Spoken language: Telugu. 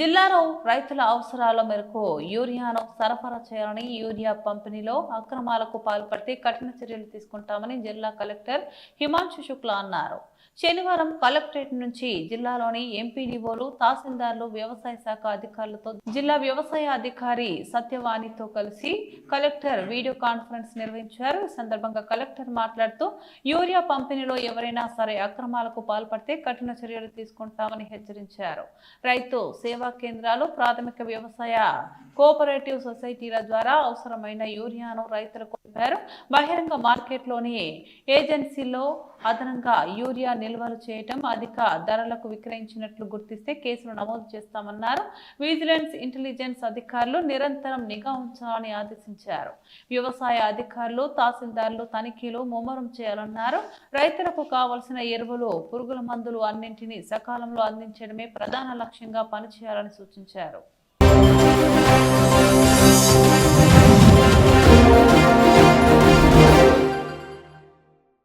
జిల్లాలో రైతుల అవసరాల మేరకు యూరియాను సరఫరా చేయాలని యూరియా పంపిణీలో అక్రమాలకు పాల్పడితే కఠిన చర్యలు తీసుకుంటామని జిల్లా కలెక్టర్ హిమాంశు శుక్లా అన్నారు. శనివారం కలెక్టరేట్ నుంచి జిల్లాలోని ఎంపీడీఓలు తహసీల్దార్లు వ్యవసాయ శాఖ అధికారులతో జిల్లా వ్యవసాయ అధికారి సత్యవాణితో కలిసి కలెక్టర్ వీడియో కాన్ఫరెన్స్ నిర్వహించారు. ఈ సందర్భంగా కలెక్టర్ మాట్లాడుతూ యూరియా పంపిణీలో ఎవరైనా సరే అక్రమాలకు పాల్పడితే కఠిన చర్యలు తీసుకుంటామని హెచ్చరించారు. రైతు సేవ కేంద్రాలు ప్రాథమిక వ్యవసాయ కోఆపరేటివ్ సొసైటీల ద్వారా అవసరమైన యూరియాను రైతులకు పంపారు బహిరంగ మార్కెట్లోని ఏజెన్సీలో అదనంగా యూరియా నిల్వలు చేయటం అధిక ధరలకు విక్రయించినట్లు గుర్తిస్తే కేసులు నమోదు చేస్తామన్నారు. విజిలెన్స్ ఇంటెలిజెన్స్ అధికారులు నిరంతరం నిఘా ఉంచాలని ఆదేశించారు. వ్యవసాయ అధికారులు తహసీల్దార్లు తనిఖీలు ముమ్మరం చేయాలన్నారు. రైతులకు కావలసిన ఎరువులు పురుగుల మందులు అన్నింటినీ సకాలంలో అందించడమే ప్రధాన లక్ష్యంగా పనిచేయాలని సూచించారు.